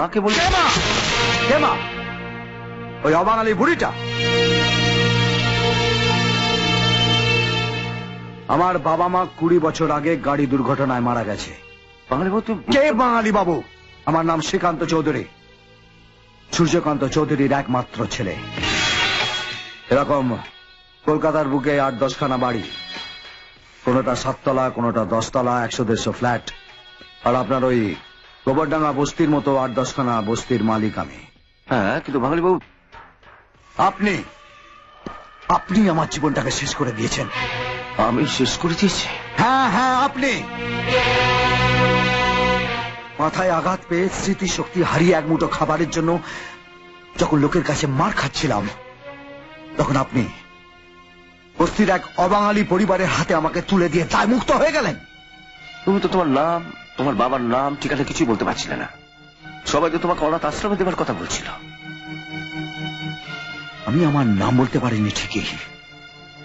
মাকে বলি কে মা কে মা ওই অবাঙালি বুড়িটা? আমার বাবা মা কুড়ি বছর আগে গাড়ি দুর্ঘটনায় মারা গেছে। বাঙালি তুমি কে বাঙালি বাবু? আমার নাম শ্রীকান্ত চৌধুরী। সূর্যকান্ত চৌধুরীর একমাত্র ছেলে। এরকম কলকাতার বুকে আট দশখানা বাড়ি। কোনোটা সাততলা কোনোটা দশতলা একশো দেড়শো ফ্ল্যাট। আর আপনার ওই গোবরডাঙ্গা বস্তির মতো আট দশখানা বস্তির মালিক আমি। হ্যাঁ কিন্তু বউ আপনি আপনি আমার জীবনটাকে শেষ করে দিয়েছেন। আমি শেষ করে দিয়েছি। হ্যাঁ হ্যাঁ আপনি। মাথায় আঘাত পেয়ে স্মৃতিশক্তি হারিয়ে এক মুঠো খাবারের জন্য যখন লোকের কাছে মার খাচ্ছিলাম তখন আপনি বস্তির এক অবাঙালি পরিবারের হাতে আমাকে তুলে দিয়ে দায় মুক্ত হয়ে গেলেন। তুমি তো তোমার নাম তোমার বাবার নাম ঠিকানা কিছুই বলতে পারছিলে না। সবাই তো তোমাকে অনাথ আশ্রমে দেবার কথা বলছিল। আমি আমার নাম বলতে পারিনি ঠিকই।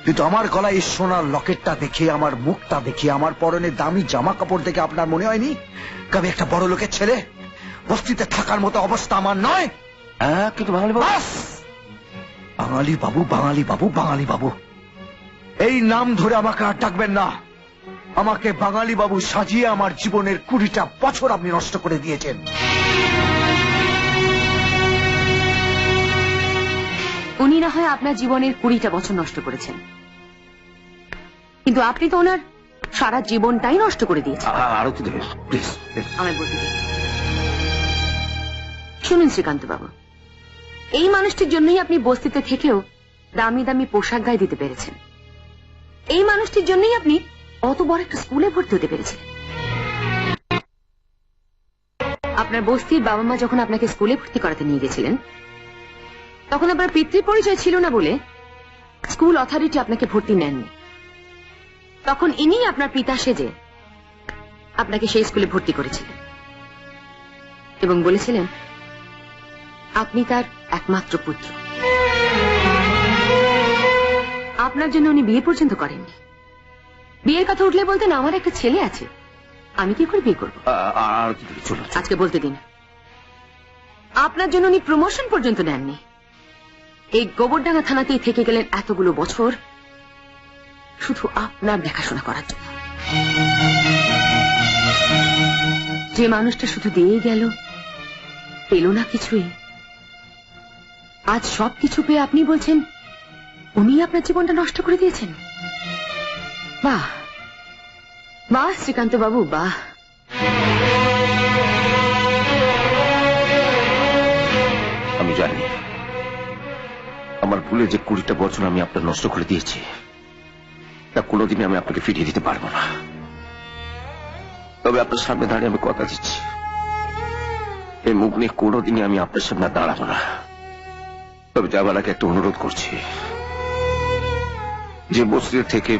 কিন্তু আমার গলায় সোনার লকেটটা দেখে আমার মুখটা দেখে আমার পরনে দামি জামা কাপড় দেখে আপনার মনে হয়নি? আমি একটা বড় লোকের ছেলে বস্তিতে থাকার মতো অবস্থা আমার নয়। হ্যাঁ কিন্তু বাঙালি বউ বাস! বাঙালি বাবু বাঙালি বাবু বাঙালি বাবু। এই নাম ধরে আমাকে আর ডাকবেন না। আমাকে বাঙালি বাবু সাজিয়ে আমার জীবনের কুড়িটা বছর আপনি নষ্ট করে দিয়েছেন। উনি না হয় আপনার জীবনের কুড়িটা বছর নষ্ট করেছেন। কিন্তু আপনি তো ওনার সারা জীবনটাই নষ্ট করে দিয়েছেন। আ- আরও তো প্লিজ আমায় বলতে শুনুন শ্রীকান্ত বাবু এই মানুষটির জন্যই আপনি বস্তিতে থেকেও দামি দামি পোশাক গায়ে দিতে পেরেছেন। এই মানুষটির জন্যই আপনি অত বড় একটা স্কুলে ভর্তি হতে পেরেছিলেন আপনার বস্তির বাবা মা যখন আপনাকে স্কুলে ভর্তি করাতে নিয়ে গেছিলেন, তখন আপনার পিতৃ পরিচয় ছিল না বলে স্কুল অথরিটি আপনাকে ভর্তি নেননি। তখন ইনি আপনার পিতা সেজে আপনাকে সেই স্কুলে ভর্তি করেছিলেন এবং বলেছিলেন, আপনি তার একমাত্র পুত্র। আপনার জন্য উনি বিয়ে পর্যন্ত করেননি। বিয়ের কথা উঠলে বলতেন আমার একটা ছেলে আছে। আমি কি করে বিয়ে করব? আ- আ- আর কি দেবে চলো আজকে বলতে দিন। আপনার জন্য উনি প্রমোশন পর্যন্ত নেননি। এই গোবরডাঙ্গা থানাতেই থেকে গেলেন এতগুলো বছর শুধু আপনার দেখাশোনা করার জন্য। যে মানুষটা শুধু দিয়ে গেল পেল না কিছুই। আজ সব কিছু পেয়ে আপনি বলছেন উনি আপনার জীবনটা নষ্ট করে দিয়েছেন? বাহ শ্রীকান্ত বাবু বাহ আমি জানি। আমার ভুলে যে কুড়িটা বছর আমি আপনার নষ্ট করে দিয়েছি, তা কোনোদিনই আমি আপনাকে ফিরিয়ে দিতে পারব না। তবে আপনার সামনে দাঁড়িয়ে আমি কথা দিচ্ছি। এই মুখ নিয়ে কোনোদিনই আমি আপনার সামনে দাঁড়াবো না। তবে যাবার আগে একটা অনুরোধ করছি। যে বস্তির থেকে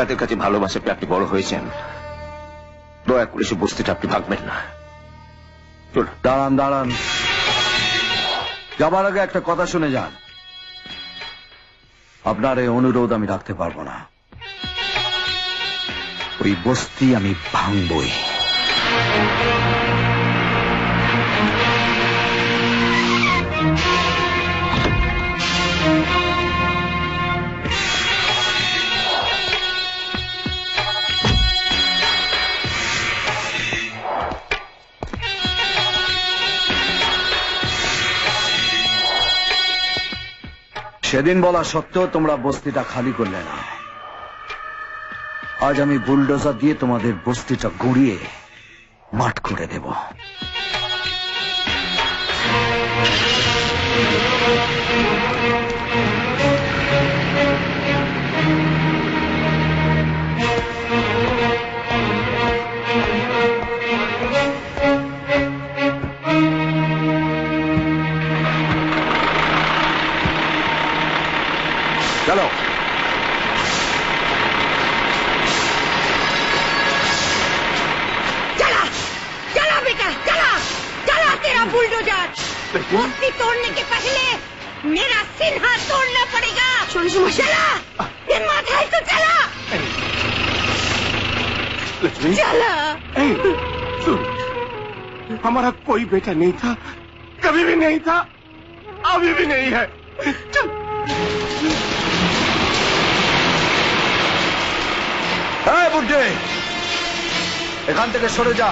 যাদের কাছে ভালোবাসা পেয়ে আপনি বড় হয়েছেন। দয়া করে সে বস্তিটা আপনি ভাগবেন না। দাঁড়ান দাঁড়ান। যাবার আগে একটা কথা শুনে যান। আপনার এই অনুরোধ আমি রাখতে পারব না। ওই বস্তি আমি ভাঙবই। সেদিন বলা সত্ত্বেও তোমরা বস্তিটা খালি করলে না। আজ আমি বুলডোজার দিয়ে তোমাদের বস্তিটা গড়িয়ে মাঠ করে দেব। चला तेरा बुलडोजर बस्ती तोड़ने के पहले मेरा सिन्हा तोड़ना पड़ेगा चला ये माथा तो चला লক্ষ্মী चला এই শুন हमारा कोई बेटा नहीं था कभी भी नहीं था अभी भी नहीं है चल এই বুদ্ধে এখান থেকে সরে যা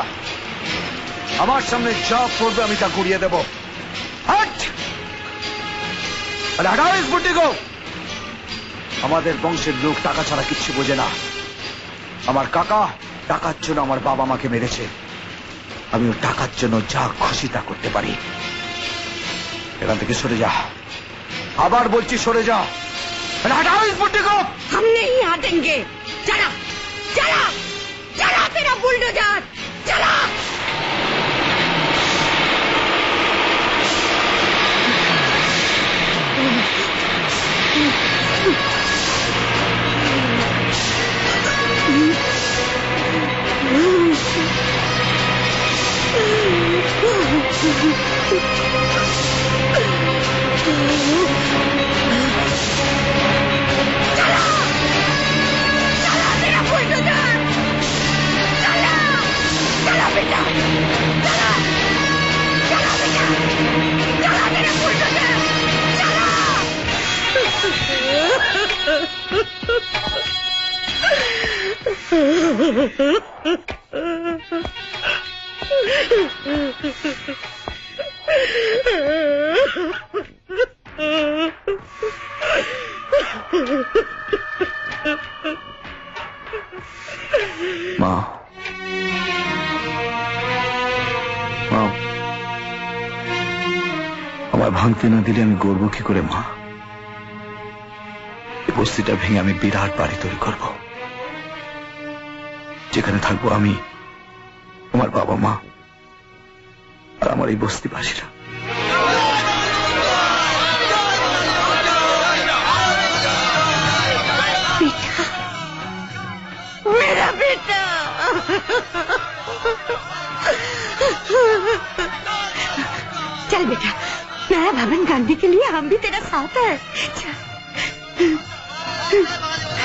আমার সামনে যা করবে আমি তা গুড়িয়ে দেব হাট আরে হাটাও ইস বুদ্ধি গো আমাদের বংশের লোক টাকা ছাড়া কিচ্ছু বোঝে না আমার কাকা টাকার জন্য আমার বাবা মাকে মেরেছে আমি ওর টাকার জন্য যা খুশি তা করতে পারি এখান থেকে সরে যা আবার বলছি সরে যা আরে হাটাও ইস বুদ্ধি গো हम नहीं हटेंगे चला चला चला तेरा बुलडोजर चला चला মা আমার ভাঙতে না দিলে আমি গর্ব কি করে মা? বস্তিটা ভেঙে আমি বিরাট বাড়ি তৈরি করব যেখানে থাকবো আমি আমার বাবা মা আর আমার এই বস্তিবাসীরা मेरा बेटा चल बेटा नया भवन गांधी के लिए हम भी तेरा साथ है चल Sí.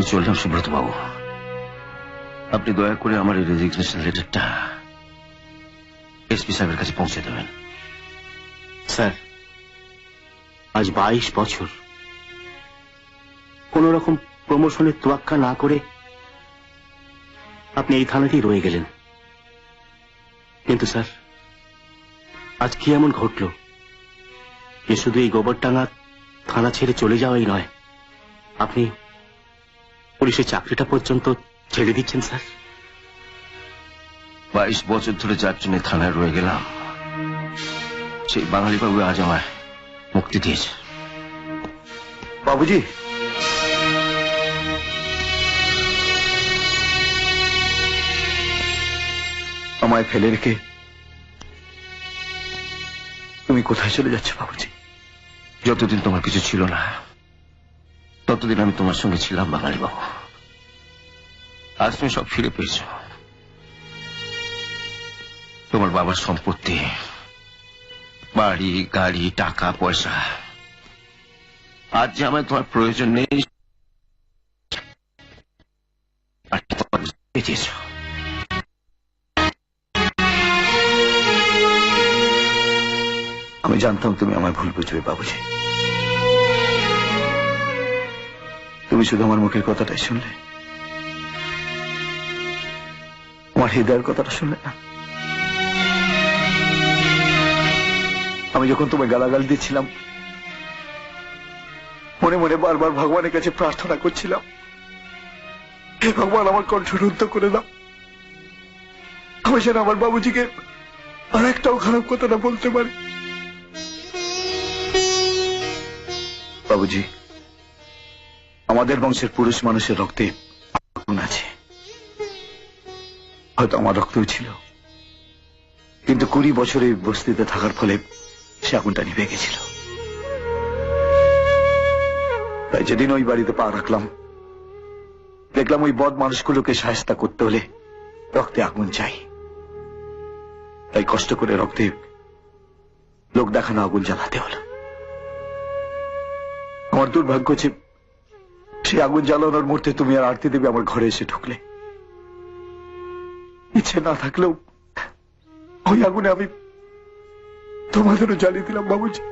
আমি চললাম সুব্রত বাবু আপনি দয়া করে আমার এই রেজিগনেশন লেটারটা এসপি সাহেবের কাছে পৌঁছে দেবেন। স্যার, আজ বাইশ বছর। কোন রকম প্রমোশনের তোয়াক্কা না করে আপনি এই থানাতেই রয়ে গেলেন। কিন্তু স্যার, আজ কি এমন ঘটল যে শুধু এই গোবরটাঙ্গা থানা ছেড়ে চলে যাওয়াই নয়, আপনি পুলিশের চাকরিটা পর্যন্ত ছেড়ে দিচ্ছেন স্যার। বাইশ বছর ধরে যার জন্য থানায় রয়ে গেলাম সেই বাঙালি বাবু আজ আমায় মুক্তি দিয়েছে। বাবুজি। আমায় ফেলে রেখে তুমি কোথায় চলে যাচ্ছ বাবুজি? যতদিন তোমার কিছু ছিল না ততদিন আমি তোমার সঙ্গে ছিলাম বাঙালি বাবু আজ তুমি সব ফিরে পেয়েছ। তোমার বাবার সম্পত্তি, বাড়ি, গাড়ি, টাকা, পয়সা। আজ যে আমার তোমার প্রয়োজন নেই আমি জানতাম তুমি আমার ভুল বুঝবে, বাবুজি। তুমি শুধু আমার মুখের কথাটাই শুনলে। আমার হৃদয়ের কথাটা শুনলে না? আমি যখন তোমায় গালাগাল দিচ্ছিলাম, মনে মনে বারবার ভগবানের কাছে প্রার্থনা করছিলাম। হে ভগবান, আমার কণ্ঠ রুদ্ধ করে দাও। আমি যেন আমার বাবুজিকে আর একটাও খারাপ কথা না বলতে পারি। বাবুজি, আমাদের বংশের পুরুষ মানুষের রক্তে আগুন আছে। হয়তো আমার রক্তও ছিল। কিন্তু কুড়ি বছরে বস্তিতে থাকার ফলে সে আগুনটা নিভে গেছিল। তাই যেদিন ওই বাড়িতে পা রাখলাম, দেখলাম ওই বদ মানুষগুলোকে সাহেস্তা করতে হলে রক্তে আগুন চাই। তাই কষ্ট করে রক্তে লোক দেখানো আগুন জ্বালাতে হলো। আমার দুর্ভাগ্য যে সেই আগুন জ্বালানোর মুহূর্তে তুমি আর আরতি দেবী আমার ঘরে এসে ঢুকলে। ইচ্ছে না থাকলেও ওই আগুনে আমি তোমাদেরও জ্বালিয়ে দিলাম বাবুজি।